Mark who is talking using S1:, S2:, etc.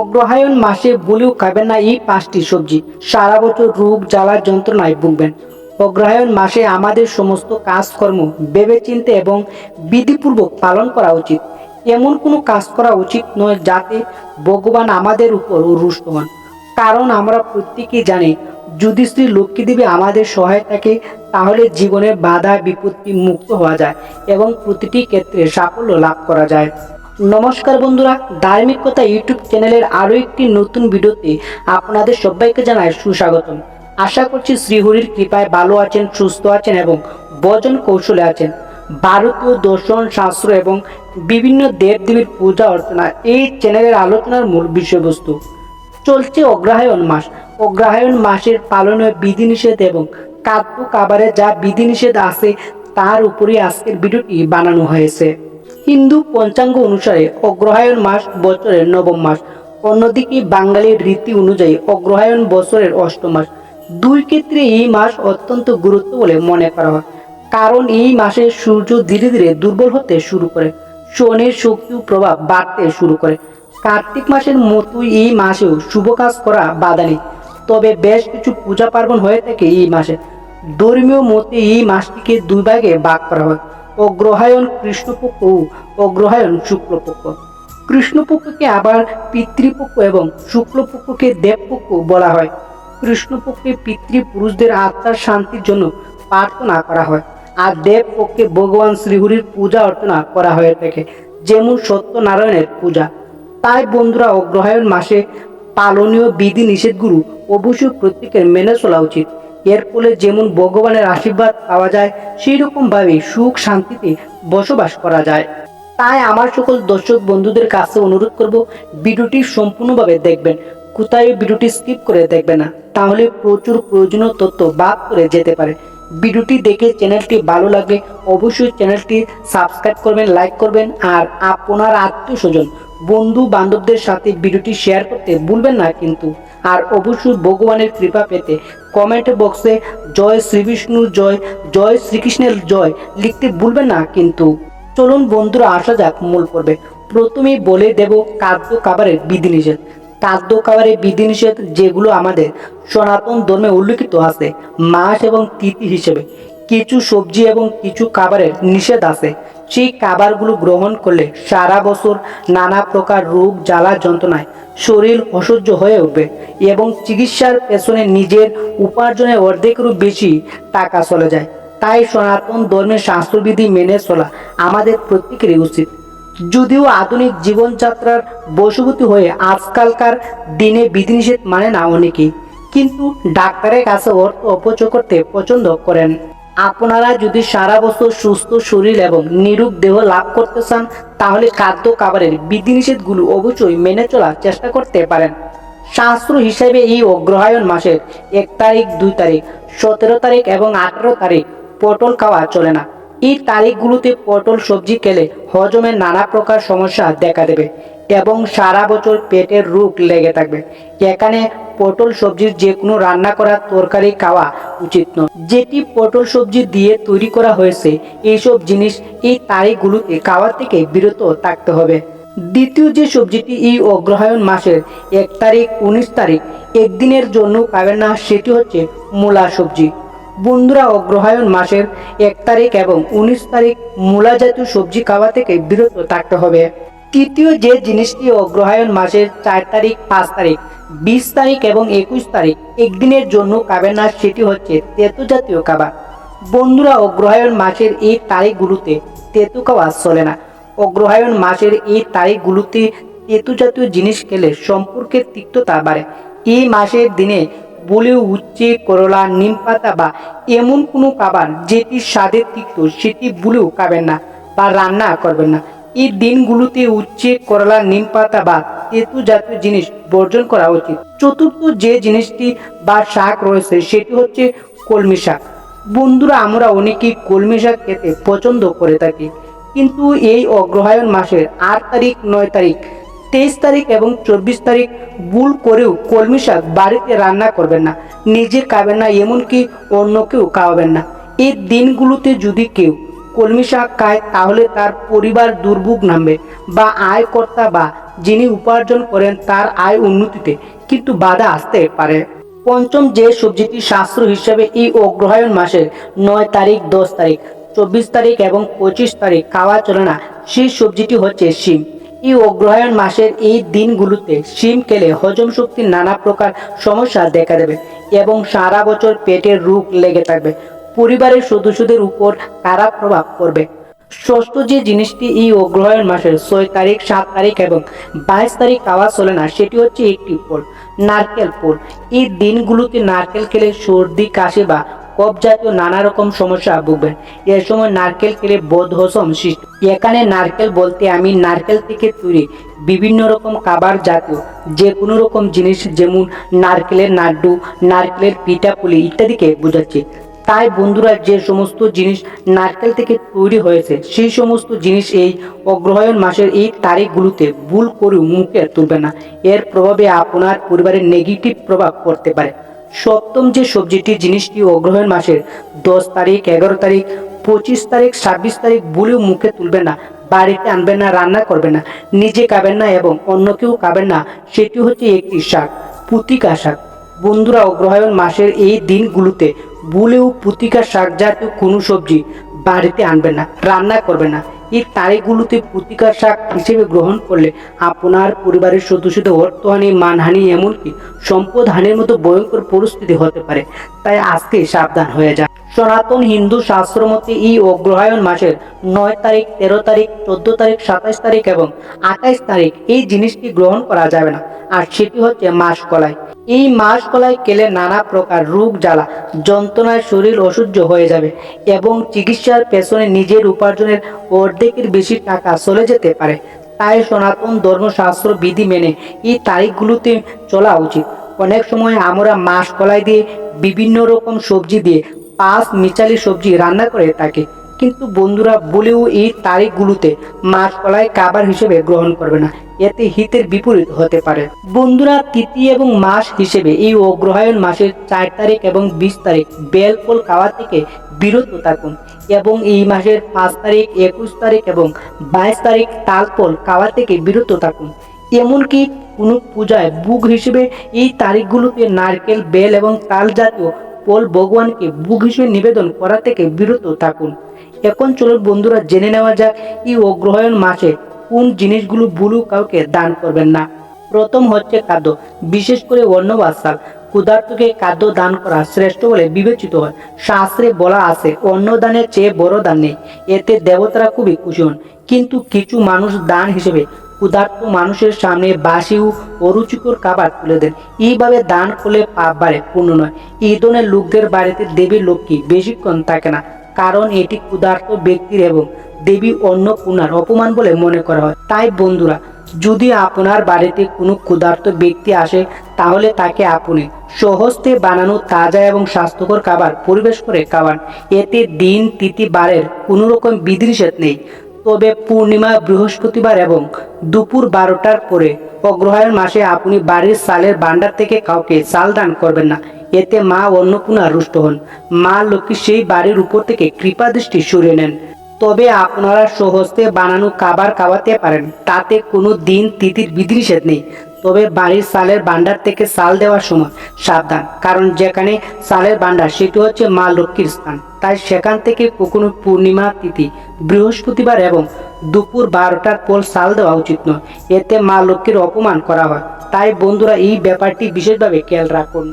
S1: অগ্রহায়ণ মাসে বলেও খাবেন না এই পাঁচটি সবজি। সারা বছর রোগ জ্বালার যন্ত্রণায় ভুগবেন। অগ্রহায়ণ মাসে আমাদের সমস্ত কাজকর্ম ভেবেচিন্তে এবং বিধিপূর্বক পালন করা উচিত। এমন কোনো কাজ করা উচিত নয় যাতে ভগবান আমাদের উপর রুষ্ট হন কারণ আমরা প্রত্যেকেই জানি, যদি শ্রী লক্ষ্মী দেবী আমাদের সহায় থাকে, তাহলে জীবনের বাধা বিপত্তি মুক্ত হওয়া যায় এবং প্রতিটি ক্ষেত্রে সাফল্য লাভ করা যায়। নমস্কার বন্ধুরা, ধার্মিক কথা ইউটিউব চ্যানেলের আরও একটি নতুন ভিডিওতে আপনাদের সবাইকে জানাই সুস্বাগতম। আশা করছি শ্রীহরির কৃপায় ভালো আছেন, সুস্থ আছেন এবং বজন কৌশলে আছেন। ভারতীয় দর্শন শাস্ত্র এবং বিভিন্ন দেবদেবীর পূজা অর্চনা এই চ্যানেলের আলোচনার মূল বিষয়বস্তু। চলছে অগ্রহায়ণ মাস। অগ্রহায়ণ মাসের পালনের বিধিনিষেধ এবং খাদ্য খাবারে যা বিধিনিষেধ আছে, তার উপরই আজকের ভিডিওটি বানানো হয়েছে। হিন্দু পঞ্চাঙ্গ অনুসারে অগ্রহায়ণ মাস বছরের নবম মাস, অন্যদিকে বাঙালির রীতি অনুযায়ী অগ্রহায়ণ বছরের অষ্টম মাস। দুই ক্ষেত্রে এই মাস অত্যন্ত গুরুত্ব বলে মনে করা হয়, কারণ এই মাসে সূর্য ধীরে ধীরে দুর্বল হতে শুরু করে, শনির শক্তি প্রভাব বাড়তে শুরু করে। কার্তিক মাসের মতোই এই মাসেও শুভ কাজ করা বাধা নেই, তবে বেশ কিছু পূজা পার্বণ হয়ে থাকে এই মাসে। ধর্মীয় মতে এই মাসটিকে দুই ভাগে ভাগ করা হয় অগ্রহায়ণ কৃষ্ণপক্ষ ও অগ্রহায়ণ শুক্লপক্ষ। কৃষ্ণপক্ষকে আবার পিতৃপক্ষ এবং শুক্লপক্ষকে দেবপক্ষ বলা হয়। কৃষ্ণপক্ষে পিতৃপুরুষদের আত্মার শান্তির জন্য প্রার্থনা করা হয় আর দেবপক্ষে ভগবান শ্রীহরির পূজা অর্চনা করা হয়ে থাকে, যেমন সত্যনারায়ণের পূজা। তাই বন্ধুরা, অগ্রহায়ণ মাসে পালনীয় বিধি নিষেধগুলো অবশ্যই প্রত্যেকের মেনে চলা উচিত। এর ফলে যেমন ভগবানের আশীর্বাদ পাওয়া যায় সেই রকমভাবে সুখ শান্তিতে বসবাস করা যায়। তাই আমার সকল দর্শক বন্ধুদের কাছে অনুরোধ করব, ভিডিওটি সম্পূর্ণভাবে দেখবেন। কোথায় ভিডিওটি স্কিপ করে দেখবেন না, তাহলে প্রচুর প্রয়োজনীয় তথ্য বাদ করে যেতে পারে। ভিডিওটি দেখে চ্যানেলটি ভালো লাগলে অবশ্যই চ্যানেলটি সাবস্ক্রাইব করবেন, লাইক করবেন, আর আপনার আত্মীয় স্বজন বন্ধু বান্ধবদের সাথে ভিডিওটি শেয়ার করতে ভুলবেন না কিন্তু। আর অবশ্যই ভগবানের কৃপা পেতে কমেন্ট বক্সে জয় শ্রীবিষ্ণুর জয় জয় শ্রীকৃষ্ণের জয় লিখতে ভুলবেন না কিন্তু। চলুন বন্ধুরা, আসা যাক মূল পর্বে। প্রথমেই বলে দেব খাদ্য খাবারের বিধিনিষেধ। খাদ্য খাবারের বিধিনিষেধ যেগুলো আমাদের সনাতন ধর্মে উল্লিখিত আছে, মাস এবং তিথি হিসেবে। কিছু সবজি এবং কিছু খাবারের নিষেধ আছে। সেই খাবারগুলো গ্রহণ করলে সারা বছর নানা প্রকার রোগ, জ্বালা, যন্ত্রণায় শরীর অসহ্য হয়ে উঠবে এবং চিকিৎসার পেছনে নিজের উপার্জনের অর্ধেকেরও বেশি টাকা চলে যায়। তাই সনাতন ধর্মের শাস্ত্রবিধি মেনে চলা আমাদের প্রত্যেকেরই উচিত। যদিও আধুনিক জীবনযাত্রার বশবর্তী হয়ে আজকালকার দিনে বিধিনিষেধ মানে না অনেকেই, কিন্তু ডাক্তারের কাছে অর্থ অপচয় করতে পছন্দ করেন। আপনারা যদি সারা বছর সুস্থ শরীর এবং নিরূপ দেহ লাভ করতে চান, তাহলে খাদ্য খাবারের বিধিনিষেধগুলো অবশ্যই মেনে চলার চেষ্টা করতে পারেন। শাস্ত্র হিসেবে এই অগ্রহায়ণ মাসের এক তারিখ, দুই তারিখ, সতেরো তারিখ এবং আঠারো তারিখ পটল খাওয়া চলে না। এই তারিখগুলোতে পটল, সবজি খেলে হজমের নানা প্রকার সমস্যা দেখা দেবে। এবং সারা বছর পেটের রোগ লেগে থাকবে। এখানে পটল সবজির যে কোনো রান্না করা তরকারি খাওয়া উচিত নয়। যেটি পটল সবজি দিয়ে তৈরি করা হয়েছে, এইসব জিনিস এই তারিখগুলোতে খাওয়া থেকে বিরত থাকতে হবে। দ্বিতীয় যে সবজিটি এই অগ্রহায়ণ মাসের এক তারিখ, উনিশ তারিখ, একদিনের জন্য পাবেন না, সেটি হচ্ছে মূলা সবজি। বন্ধুরা, অগ্রহায়ণ মাসের এক তারিখ এবং উনিশ তারিখ মূলা জাতীয় সবজি খাওয়া থেকে বিরত থাকতে হবে। তৃতীয় যে জিনিসটি অগ্রহায়ণ মাসের চার তারিখ, পাঁচ তারিখ, বিশ তারিখ এবং একুশ তারিখ, একদিনের জন্য খাবেন না, সেটি হচ্ছে তেতো জাতীয় খাবার। বন্ধুরা, অগ্রহায়ণ মাসের এই তারিখগুলোতে তেতো খাওয়া চলে না। অগ্রহায়ণ মাসের এই তারিখগুলোতে তেতো জাতীয় জিনিস খেলে সম্পর্কের তিক্ততা বাড়ে। এই মাসের দিনে বলে উচ্ছে, করলা, নিম পাতা বা এমন কোনো খাবার যেটি স্বাদের তিক্ত, সেটি বলেও খাবেন না বা রান্না করবেন না। এই দিনগুলোতে উচ্ছে, করলা, নিম পাতা বা তেতু জাতীয় জিনিস বর্জন করা উচিত। চতুর্থ যে জিনিসটি বা শাক রয়েছে, সেটি হচ্ছে কলমি শাক। বন্ধুরা, আমরা অনেকেই কলমি শাক খেতে পছন্দ করে থাকি, কিন্তু এই অগ্রহায়ণ মাসের আট তারিখ, নয় তারিখ, তেইশ তারিখ এবং চব্বিশ তারিখ ভুল করেও কলমি শাক বাড়িতে রান্না করবেন না, নিজে খাবেন না, এমনকি অন্যকেও খাওয়াবেন না। এই দিনগুলোতে যদি কেউ কলমি শাক খায়, তাহলে তার পরিবার দুর্ভোগ নামবে বা আয়কর্তা বা যিনি উপার্জন করেন তার আয় উন্নতিতে কিন্তু বাধা আসতে পারে। পঞ্চম যে সবজিটি শাস্ত্র হিসেবে এই অগ্রহায়ণ মাসের নয় তারিখ, দশ তারিখ, চব্বিশ তারিখ এবং পঁচিশ তারিখ খাওয়া চলে না, সেই সবজিটি হচ্ছে শিম। এই অগ্রহায়ণ মাসের এই দিনগুলোতে শিম খেলে হজম শক্তির নানা প্রকার সমস্যা দেখা দেবে এবং সারা বছর পেটের রোগ লেগে থাকবে। পরিবারের সদস্যদের উপর খারাপ প্রভাব পড়বে। ষষ্ঠ যে জিনিসটি এই অগ্রহায়ণ মাসের, ছয় তারিখ, সাত তারিখ এবং বাইশ তারিখ খাওয়া চলে না, সেটি হচ্ছে একটি ফল, নারকেল ফল। এই দিনগুলোতে নারকেল খেলে সর্দি, কাশি বা কফ জাতীয় নানা রকম সমস্যা ভুগবেন। এ সময় নারকেল খেলে বোধ হসম সৃষ্টি এখানে নারকেল বলতে আমি নারকেল থেকে তৈরি বিভিন্ন রকম খাবার জাতীয় যে কোনো রকম জিনিস যেমন নারকেলের নাড্ডু, নারকেলের পিঠাপুলি ইত্যাদিকে বোঝাচ্ছি। তাই বন্ধুরা যে সমস্ত জিনিস নারকেল থেকে তৈরি হয়েছে, সেই সমস্ত জিনিস এই অগ্রহায়ণ মাসের এই তারিখগুলোতে ভুল করেও মুখে তুলবে না। এর প্রভাবে আপনার পরিবারের নেগেটিভ প্রভাব পড়তে পারে। সপ্তম যে সবজিটি জিনিসটি অগ্রহায়ণ মাসের দশ তারিখ, এগারো তারিখ, পঁচিশ তারিখ, ছাব্বিশ তারিখ বলেও মুখে তুলবে না, বাড়িতে আনবেন না, রান্না করবেন না, নিজে খাবেন না এবং অন্য কেউ খাবেন না, সেটি হচ্ছে একটি শাক পুতিকা শাক। বন্ধুরা, অগ্রহায়ণ মাসের এই দিনগুলোতে ভুলেও পুতিকা শাক জাতীয় কোনো সবজি বাড়িতে আনবে না, রান্না করবে না। এই তারিখগুলোতে পুতিকার শাক হিসেবে গ্রহণ করলে আপনার পরিবারের সদস্যদের অর্থহানি মানহানি এমনকি সম্পদ হানির মতো ভয়ঙ্কর পরিস্থিতি হতে পারে। তাই আজকে সাবধান হয়ে যান। সনাতন হিন্দু শাস্ত্র মতে এই অগ্রহায়ণ মাসের নয় তারিখ, তেরো তারিখ, চোদ্দ তারিখ, সাতাইশ তারিখ এবং আঠাইশ তারিখ এই জিনিসটি গ্রহণ করা যাবে না। আর সেটি হচ্ছে মাস কলাই। এই মাস কলাই খেলে নানা প্রকার রোগ, জ্বালা, যন্ত্রণায় শরীর অসহ্য হয়ে যাবে এবং চিকিৎসার পেছনে নিজের উপার্জনের অর্ধেকের বেশি টাকা চলে যেতে পারে। তাই সনাতন ধর্মশাস্ত্র বিধি মেনে এই তারিখগুলোতে চলা উচিত। অনেক সময় আমরা মাস কলাই দিয়ে বিভিন্ন রকম সবজি দিয়ে পাঁচ মিচালি সবজি রান্না করে থাকি। কিন্তু বন্ধুরা বলেও এই তারিখগুলোতে মাছ কলাই খাবার হিসেবে গ্রহণ করবে না। এতে হিতের বিপরীত হতে পারে। বন্ধুরা, তিথি এবং মাস হিসেবে এই অগ্রহায়ণ মাসের চার তারিখ এবং বিশ তারিখ বেলফল খাওয়া থেকে বিরত থাকুন এবং এই মাসের পাঁচ তারিখ, একুশ তারিখ এবং বাইশ তারিখ তালফল খাওয়া থেকে বিরত থাকুন। এমনকি কোনো পূজায় বুক হিসেবে এই তারিখগুলোতে নারকেল, বেল এবং তাল জাতীয় ফল ভগবানকে বুক হিসেবে নিবেদন করা থেকে বিরত থাকুন। এখন চলুন বন্ধুরা, জেনে নেওয়া যাক এই অগ্রহায়ণ মাসে কোন জিনিসগুলো বুলু কাউকে দান করবেন না। প্রথম হচ্ছে খাদ্য, বিশেষ করে অন্ন বা চাল ক্ষুধার্তকে খাদ্য দান করা শ্রেষ্ঠ বলে বিবেচিত হয়। শাস্ত্রে বলা আছে অন্ন দানের চেয়ে বড় দান নেই। এতে দেবতারা খুবই খুশি হন। কিন্তু কিছু মানুষ দান হিসেবে ক্ষুধার্ত মানুষের সামনে বাসি ও অরুচিকর খাবার তুলে দেন। এইভাবে দান করলে পাপ বাড়ে পূর্ণ নয়। এই ধরনের লোকদের বাড়িতে দেবী লক্ষ্মী বেশিক্ষণ থাকে না, কারণ এটি ক্ষুধার্ত ব্যক্তির এবং দেবী অন্য অন্নপূর্ণার অপমান বলে মনে করা হয়। তাই বন্ধুরা, যদি আপনার বাড়িতে কোনো ক্ষুধার্ত ব্যক্তি আসে, তাহলে তাকে আপনি সহজতে বানানো তাজা এবং স্বাস্থ্যকর খাবার পরিবেশ করে খাওয়ান। এতে দিন, তিথি বারের কোনো রকম বিধিনিষেধ নেই। তবে পূর্ণিমা, বৃহস্পতিবার এবং দুপুর বারোটার পরে অগ্রহায়ণ মাসে আপনি বাড়ির সালের ভান্ডার থেকে কাউকে চাল দান করবেন না। এতে মা অন্নপূর্ণা রুষ্ট হন। মা লক্ষ্মী সেই বাড়ির উপর থেকে কৃপা দৃষ্টি সরিয়ে নেন। তবে আপনারা সহজতে বানানো খাবার খাওয়াতে পারেন, তাতে কোনো দিন তিথির বিধিনিষেধ নেই। তবে বাড়ির সালের ভান্ডার থেকে সাল দেওয়ার সময় সাবধান, কারণ যেখানে সালের ভান্ডার সেটি হচ্ছে মা লক্ষ্মীর স্থান। তাই সেখান থেকে কখনো পূর্ণিমা তিথি, বৃহস্পতিবার এবং দুপুর বারোটার পর সাল দেওয়া উচিত নয়। এতে মা লক্ষ্মীর অপমান করা হয়। তাই বন্ধুরা, এই ব্যাপারটি বিশেষভাবে খেয়াল রাখুন।